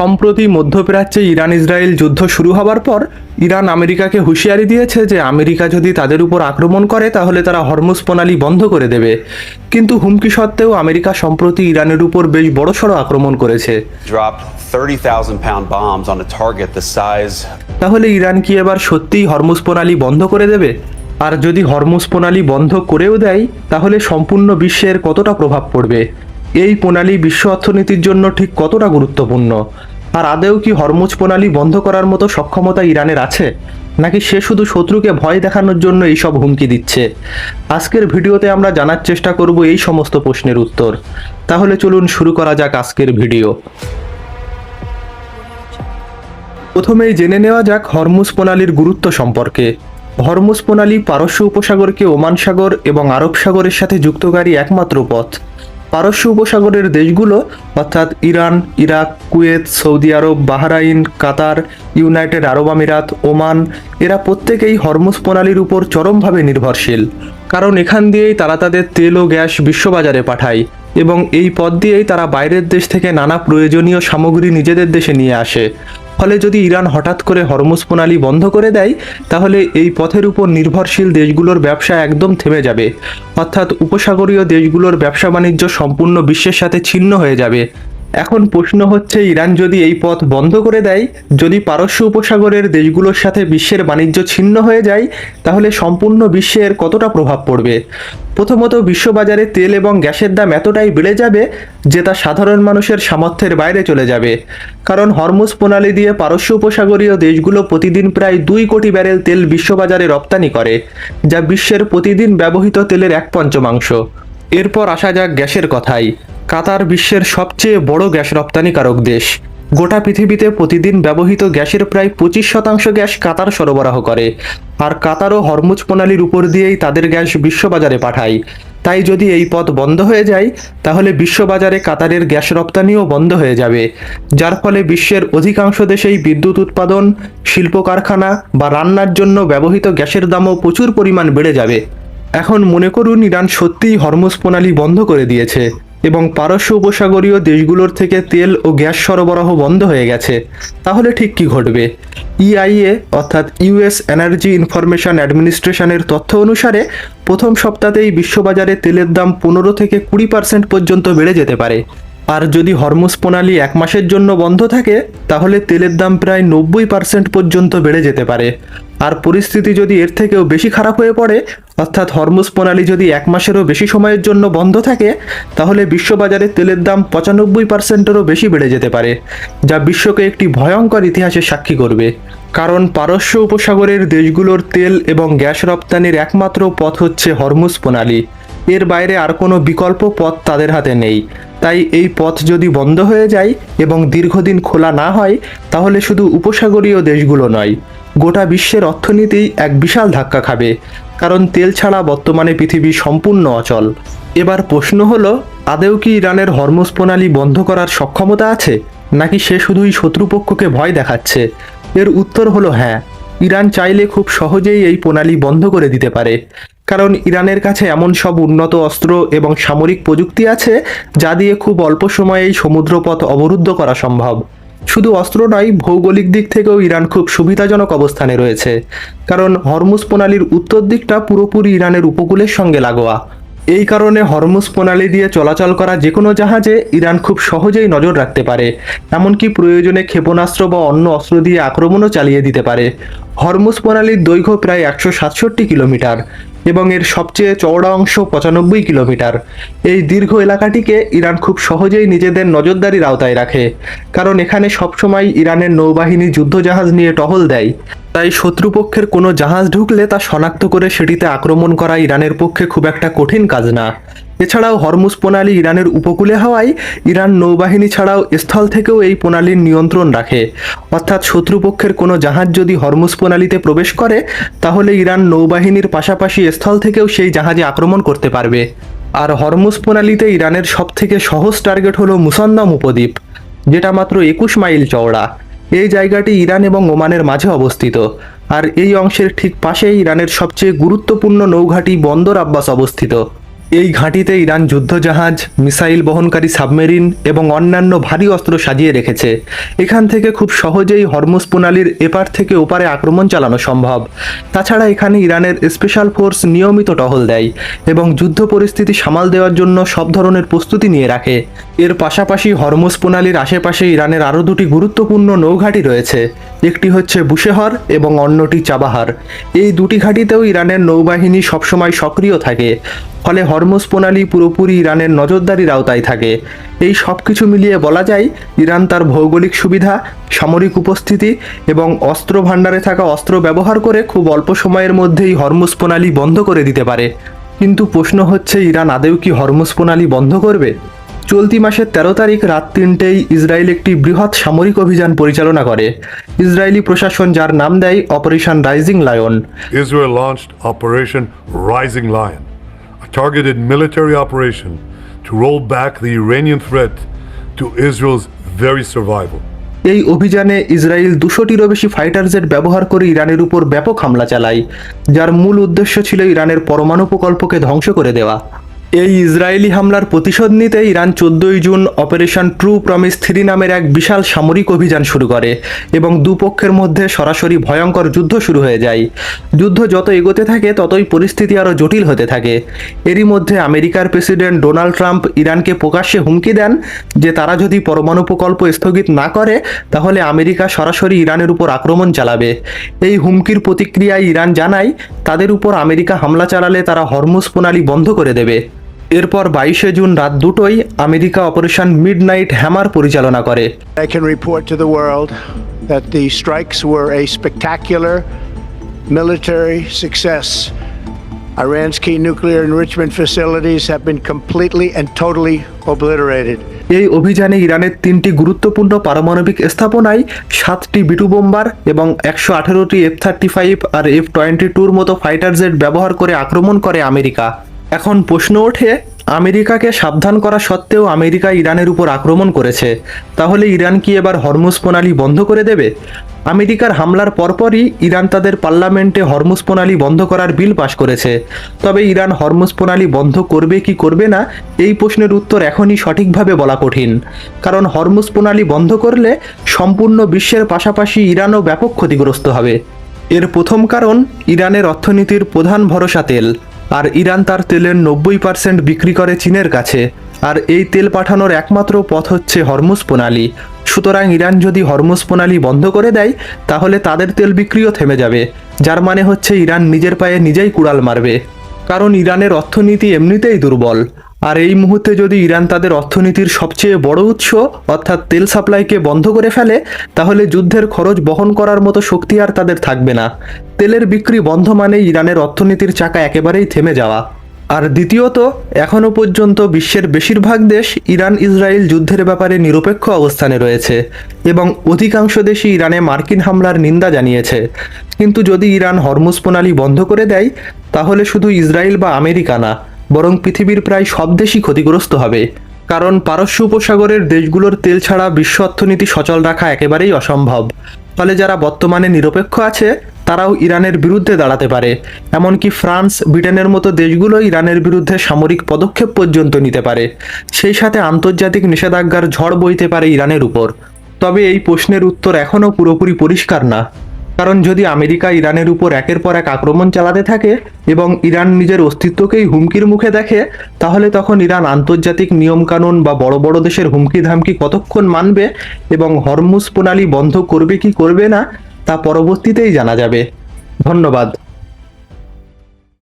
সম্প্রতি মধ্যপ্রাচ্যে Iran Israel যুদ্ধ শুরু হবার পর ইরান আমেরিকাকে হুঁশিয়ারি দিয়েছে যে আমেরিকা যদি তাদের উপর আক্রমণ করে তাহলে তারা হরমুজ প্রণালী বন্ধ করে দেবে। কিন্তু হুমকি সত্ত্বেও আমেরিকা সম্প্রতি ইরানের উপর বেশ বড়সড় আক্রমণ করেছে। Dropped 30,000 pound bombs on a target the size তাহলে ইরান কি এবার সত্যিই হরমুজ প্রণালী বন্ধ করে দেবে? আর যদি হরমুজ প্রণালী বন্ধ করেও দেয় তাহলে সম্পূর্ণ বিশ্বের কতটা প্রভাব পড়বে? এই প্রণালী বিশ্ব অর্থনীতির জন্য ঠিক কতটা গুরুত্বপূর্ণ? আর আদেও কি হরমুজ প্রণালী বন্ধ করার মতো সক্ষমতা ইরানের আছে? নাকি সে শুধু শত্রুকে ভয় দেখানোর জন্য এইসব হুমকি দিচ্ছে? আজকের ভিডিওতে আমরা জানার চেষ্টা করব এই সমস্ত প্রশ্নের উত্তর। তাহলে চলুন শুরু করা যাক আজকের ভিডিও। প্রথমেই জেনে নেওয়া যাক হরমুজ প্রণালীর গুরুত্ব সম্পর্কে। হরমুজ প্রণালী পারস্য উপসাগরকে ওমান সাগর এবং আরব সাগরের সাথে যুক্তকারী একমাত্র পথ। পারস্য উপসাগরের দেশগুলো, অর্থাৎ Iran, Iraq, Kuwait, Saudi Arab, Bahrain, Qatar, United Arab আমিরাত, ওমান, এরা প্রত্যেকেই হরমুজ প্রণালীর উপর চরমভাবে নির্ভরশীল। কারণ এখান দিয়েই তারা তাদের তেল ও গ্যাস বিশ্ববাজারে পাঠায় এবং এই পথ দিয়েই তারা বাইরের দেশ থেকে নানা প্রয়োজনীয় সামগ্রী নিজেদের দেশে নিয়ে আসে। ফলে যদি ইরান হঠাৎ করে হরমুজ প্রণালী বন্ধ করে দেয়, তাহলে এই পথের উপর নির্ভরশীল দেশগুলোর ব্যবসা একদম থেমে যাবে। অর্থাৎ উপসাগরীয় দেশগুলোর ব্যবসা বাণিজ্য সম্পূর্ণ বিশ্বের সাথে ছিন্ন হয়ে যাবে। এখন প্রশ্ন হচ্ছে, ইরান যদি এই পথ বন্ধ করে দেয়, যদি পারস্য উপসাগরের দেশগুলোর সাথে বিশ্বের বাণিজ্য ছিন্ন হয়ে যায়, তাহলে সম্পূর্ণ বিশ্বের কতটা প্রভাব পড়বে? প্রথমত, বিশ্ববাজারে তেল এবং গ্যাসের দাম এতটাই বেড়ে যাবে যে তা সাধারণ মানুষের সামর্থ্যের বাইরে চলে যাবে। কারণ হরমুজ প্রণালী দিয়ে পারস্য উপসাগরীয় দেশগুলো প্রতিদিন প্রায় দুই কোটি ব্যারেল তেল বিশ্ববাজারে রপ্তানি করে, যা বিশ্বের প্রতিদিন ব্যবহৃত তেলের এক পঞ্চমাংশ। এরপর আসা যাক গ্যাসের কথায় কাতার বিশ্বের সবচেয়ে বড় গ্যাস রপ্তানিকারক দেশ। গোটা পৃথিবীতে প্রতিদিন ব্যবহৃত গ্যাসের প্রায় পঁচিশ শতাংশ গ্যাস কাতার সরবরাহ করে। আর কাতারও হরমুজ প্রণালীর উপর দিয়েই তাদের গ্যাস বিশ্ববাজারে পাঠায়। তাই যদি এই পথ বন্ধ হয়ে যায়, তাহলে বিশ্ববাজারে কাতারের গ্যাস রপ্তানিও বন্ধ হয়ে যাবে। যার ফলে বিশ্বের অধিকাংশ দেশেই বিদ্যুৎ উৎপাদন, শিল্প কারখানা বা রান্নার জন্য ব্যবহৃত গ্যাসের দামও প্রচুর পরিমাণ বেড়ে যাবে। এখন মনে করুন, ইরান সত্যিই হরমুজ প্রণালী বন্ধ করে দিয়েছে। এবং পারস্য উপসাগরীয় দেশগুলোর থেকে তেল ও গ্যাস সরবরাহ বন্ধ হয়ে গেছে। তাহলে ঠিক কি ঘটবে? ইআইএ অর্থাৎ ইউএস এনার্জি ইনফরমেশন অ্যাডমিনিস্ট্রেশনের তথ্য অনুসারে, প্রথম সপ্তাহতেই বিশ্ববাজারে তেলের দাম পনেরো থেকে কুড়ি পার্সেন্ট পর্যন্ত বেড়ে যেতে পারে। আর যদি হরমুজ প্রণালী এক মাসের জন্য বন্ধ থাকে, তাহলে তেলের দাম প্রায় নব্বই পার্সেন্ট পর্যন্ত বেড়ে যেতে পারে। আর পরিস্থিতি যদি এর থেকেও বেশি খারাপ হয়ে পড়ে, অর্থাৎ হরমুজ প্রণালী যদি এক মাসেরও বেশি সময়ের জন্য বন্ধ থাকে, তাহলে বিশ্ববাজারে তেলের দাম পঁচানব্বই পার্সেন্টেরও বেশি বেড়ে যেতে পারে, যা বিশ্বকে একটি ভয়ঙ্কর ইতিহাসের সাক্ষী করবে। কারণ পারস্য উপসাগরের দেশগুলোর তেল এবং গ্যাস রপ্তানির একমাত্র পথ হচ্ছে হরমুজ প্রণালী। এর বাইরে আর কোনো বিকল্প পথ তাদের হাতে নেই। তাই এই পথ যদি বন্ধ হয়ে যায় এবং দীর্ঘদিন খোলা না হয়, তাহলে শুধু উপসাগরীয় দেশগুলো নয় গোটা বিশ্বের অর্থনীতি এক বিশাল ধাক্কা খাবে, কারণ তেল ছাড়া বর্তমানে পৃথিবী সম্পূর্ণ অচল। এবার প্রশ্ন হলো আদেও কি ইরানের হরমোজ প্রণালী বন্ধ করার সক্ষমতা আছে, নাকি সে শুধুই শত্রুপক্ষকে ভয় দেখাচ্ছে? এর উত্তর হলো হ্যাঁ ইরান চাইলে খুব সহজেই এই প্রণালী বন্ধ করে দিতে পারে, কারণ ইরানের কাছে এমন সব উন্নত অস্ত্র এবং সামরিক প্রযুক্তি আছে, যা দিয়ে খুব অল্প সময়েই সমুদ্রপথ অবরুদ্ধ করা সম্ভব। শুধু অস্ত্র নয়, ভৌগোলিক দিক থেকেও ইরান খুব সুবিধাজনক অবস্থানে রয়েছে। কারণ হরমুজ প্রণালীর উত্তর দিকটা পুরোপুরি ইরানের উপকূলের সঙ্গে লাগোয়া। এই কারণে হরমুজ প্রণালী দিয়ে চলাচল করা যে কোনো জাহাজে ইরান খুব সহজেই নজর রাখতে পারে। এমনকি প্রয়োজনে ক্ষেপণাস্ত্র বা অন্য অস্ত্র দিয়ে আক্রমণও চালিয়ে দিতে পারে। হরমুজ প্রণালীর দৈর্ঘ্য প্রায় একশো সাতষট্টি কিলোমিটার। এবং এর সবচেয়ে চওড়া অংশ পঁচানব্বই কিলোমিটার। এই দীর্ঘ এলাকাটিকে ইরান খুব সহজেই নিজেদের নজরদারির আওতায় রাখে, কারণ এখানে সবসময় ইরানের নৌবাহিনী যুদ্ধজাহাজ নিয়ে টহল দেয়। তাই শত্রুপক্ষের কোনো জাহাজ ঢুকলে তা শনাক্ত করে সেটিতে আক্রমণ করা ইরানের পক্ষে খুব একটা কঠিন কাজ না। এছাড়াও হরমুজ প্রণালী ইরানের উপকূলে হওয়ায় ইরান নৌবাহিনী ছাড়াও স্থল থেকেও এই প্রণালীর নিয়ন্ত্রণ রাখে। অর্থাৎ শত্রুপক্ষের কোনো জাহাজ যদি হরমুজ প্রণালীতে প্রবেশ করে, তাহলে ইরান নৌবাহিনীর পাশাপাশি স্থল থেকেও সেই জাহাজে আক্রমণ করতে পারবে। আর হরমুজ প্রণালীতে ইরানের সবথেকে সহজ টার্গেট হলো মুসন্দাম উপদ্বীপ, যেটা মাত্র একুশ মাইল চওড়া। এই জায়গাটি ইরান এবং ওমানের মাঝে অবস্থিত। আর এই অংশের ঠিক পাশেই ইরানের সবচেয়ে গুরুত্বপূর্ণ নৌঘাঁটি বন্দর আব্বাস অবস্থিত। এই ঘাঁটিতে ইরান যুদ্ধজাহাজ, মিসাইল বহনকারী সাবমেরিন এবং অন্যান্য ভারী অস্ত্র সাজিয়ে রেখেছে। এখান থেকে খুব সহজেই হরমুজ প্রণালীর এপার থেকে ওপারে আক্রমণ চালানো সম্ভব। তাছাড়া এখানে ইরানের স্পেশাল ফোর্স নিয়মিত টহল দেয় এবং যুদ্ধ পরিস্থিতি সামাল দেওয়ার জন্য সব ধরনের প্রস্তুতি নিয়ে রাখে। এর পাশাপাশি হরমুজ প্রণালীর আশেপাশে ইরানের আরও দুটি গুরুত্বপূর্ণ নৌঘাঁটি রয়েছে। একটি হচ্ছে বুশেহর এবং অন্যটি চাবাহার। এই দুটি ঘাঁটিতেও ইরানের নৌবাহিনী সবসময় সক্রিয় থাকে। ফলে হরমুজ প্রণালী পুরোপুরি ইরানের নজরদারির আওতায় থাকে। এই সব কিছু মিলিয়ে বলা যায় ইরান তার ভৌগোলিক সুবিধা সামরিক উপস্থিতি এবং অস্ত্র ভাণ্ডারে থাকা অস্ত্র ব্যবহার করে খুব অল্প সময়ের মধ্যেই হরমুজ প্রণালী বন্ধ করে দিতে পারে। কিন্তু প্রশ্ন হচ্ছে ইরান আদেও কি হরমুজ প্রণালী বন্ধ করবে? চলতি মাসের তেরো তারিখ রাত তিনটেই ইসরায়েল একটি বৃহৎ সামরিক অভিযান পরিচালনা করে। ইসরায়েলি প্রশাসন যার নাম দেয় operation rising lion. Launched Operation Rising Lion, a targeted military operation to roll back the Iranian threat to Israel's very survival. এই অভিযানে ইসরায়েল দুশোটিরও বেশি ফাইটার জেট ব্যবহার করে ইরানের উপর ব্যাপক হামলা চালায়, যার মূল উদ্দেশ্য ছিল ইরানের পরমাণু প্রকল্পকে ধ্বংস করে দেওয়া এই ইসরায়েলি হামলার প্রতিশোধ নিতে ইরান চোদ্দই June operation true promise three নামের এক বিশাল সামরিক অভিযান শুরু করে এবং দুপক্ষের মধ্যে সরাসরি ভয়ঙ্কর যুদ্ধ শুরু হয়ে যায়। যুদ্ধ যত এগোতে থাকে, ততই পরিস্থিতি আরও জটিল হতে থাকে। এরই মধ্যে আমেরিকার প্রেসিডেন্ট ডোনাল্ড ট্রাম্প ইরানকে প্রকাশ্যে হুমকি দেন যে তারা যদি পরমাণু প্রকল্প স্থগিত না করে, তাহলে আমেরিকা সরাসরি ইরানের উপর আক্রমণ চালাবে। এই হুমকির প্রতিক্রিয়ায় ইরান জানায়, তাদের উপর আমেরিকা হামলা চালালে তারা হরমুজ প্রণালী বন্ধ করে দেবে। এরপর বাইশে জুন রাত দুটোই America operation mid night hammer পরিচালনা করে। Iran's key nuclear enrichment facilities have been completely and totally obliterated. এই অভিযানে ইরানের তিনটি গুরুত্বপূর্ণ পারমাণবিক স্থাপনায় সাতটি বিটু বোম্বার এবং একশো আঠারোটি এফ থার্টি ফাইভ আর এফ টোয়েন্টি টুর মতো ফাইটার জেট ব্যবহার করে আক্রমণ করে আমেরিকা। এখন প্রশ্ন ওঠে, আমেরিকাকে সাবধান করা সত্ত্বেও আমেরিকা ইরানের উপর আক্রমণ করেছে। তাহলে ইরান কি এবার হরমুজ প্রণালী বন্ধ করে দেবে? আমেরিকার হামলার পরপরই ইরান তাদের পার্লামেন্টে হরমুজ প্রণালী বন্ধ করার বিল পাশ করেছে। তবে ইরান হরমুজ প্রণালী বন্ধ করবে কি করবে না, এই প্রশ্নের উত্তর এখনই সঠিকভাবে বলা কঠিন। কারণ হরমুজ প্রণালী বন্ধ করলে সম্পূর্ণ বিশ্বের পাশাপাশি ইরানও ব্যাপক ক্ষতিগ্রস্ত হবে। এর প্রথম কারণ, ইরানের অর্থনীতির প্রধান ভরসা তেল। আর ইরান তার তেলের নব্বই পার্সেন্ট বিক্রি করে চীনের কাছে। আর এই তেল পাঠানোর একমাত্র পথ হচ্ছে হরমুজ প্রণালী। সুতরাং ইরান যদি হরমুজ প্রণালী বন্ধ করে দেয়, তাহলে তাদের তেল বিক্রিও থেমে যাবে। যার মানে হচ্ছে ইরান নিজের পায়ে নিজেই কুড়াল মারবে। কারণ ইরানের অর্থনীতি এমনিতেই দুর্বল। আর এই মুহূর্তে যদি ইরান তাদের অর্থনীতির সবচেয়ে বড় উৎস, অর্থাৎ তেল সাপ্লাইকে বন্ধ করে ফেলে, তাহলে যুদ্ধের খরচ বহন করার মতো শক্তি আর তাদের থাকবে না। তেলের বিক্রি বন্ধ মানে ইরানের অর্থনীতির চাকা একেবারেই থেমে যাওয়া। আর দ্বিতীয়ত এখনও পর্যন্ত বিশ্বের বেশিরভাগ দেশ ইরান ইসরায়েল যুদ্ধের ব্যাপারে নিরপেক্ষ অবস্থানে রয়েছে এবং অধিকাংশ দেশই ইরানে মার্কিন হামলার নিন্দা জানিয়েছে। কিন্তু যদি ইরান হরমুজ প্রণালী বন্ধ করে দেয়, তাহলে শুধু ইসরায়েল বা আমেরিকা না বরং পৃথিবীর প্রায় সব দেশই ক্ষতিগ্রস্ত হবে। কারণ পারস্য উপসাগরের দেশগুলোর তেল ছাড়া বিশ্ব অর্থনীতি সচল রাখা একেবারেই অসম্ভব। ফলে যারা বর্তমানে নিরপেক্ষ আছে, তারাও ইরানের বিরুদ্ধে দাঁড়াতে পারে। এমনকি ফ্রান্স, ব্রিটেনের মতো দেশগুলো ইরানের বিরুদ্ধে সামরিক পদক্ষেপ পর্যন্ত নিতে পারে। সেই সাথে আন্তর্জাতিক নিষেধাজ্ঞার ঝড় বইতে পারে ইরানের উপর। তবে এই প্রশ্নের উত্তর এখনও পুরোপুরি পরিষ্কার না। কারণ যদি আমেরিকা ইরানের উপর একের পর এক আক্রমণ চালাতে থাকে এবং ইরান নিজের অস্তিত্বকেই হুমকির মুখে দেখে, তাহলে তখন ইরান আন্তর্জাতিক নিয়মকানুন বা বড় বড় দেশের হুমকি ধামকি কতক্ষণ মানবে এবং হরমুজ প্রণালী বন্ধ করবে কি করবে না, তা পরবর্তীতেই জানা যাবে। ধন্যবাদ।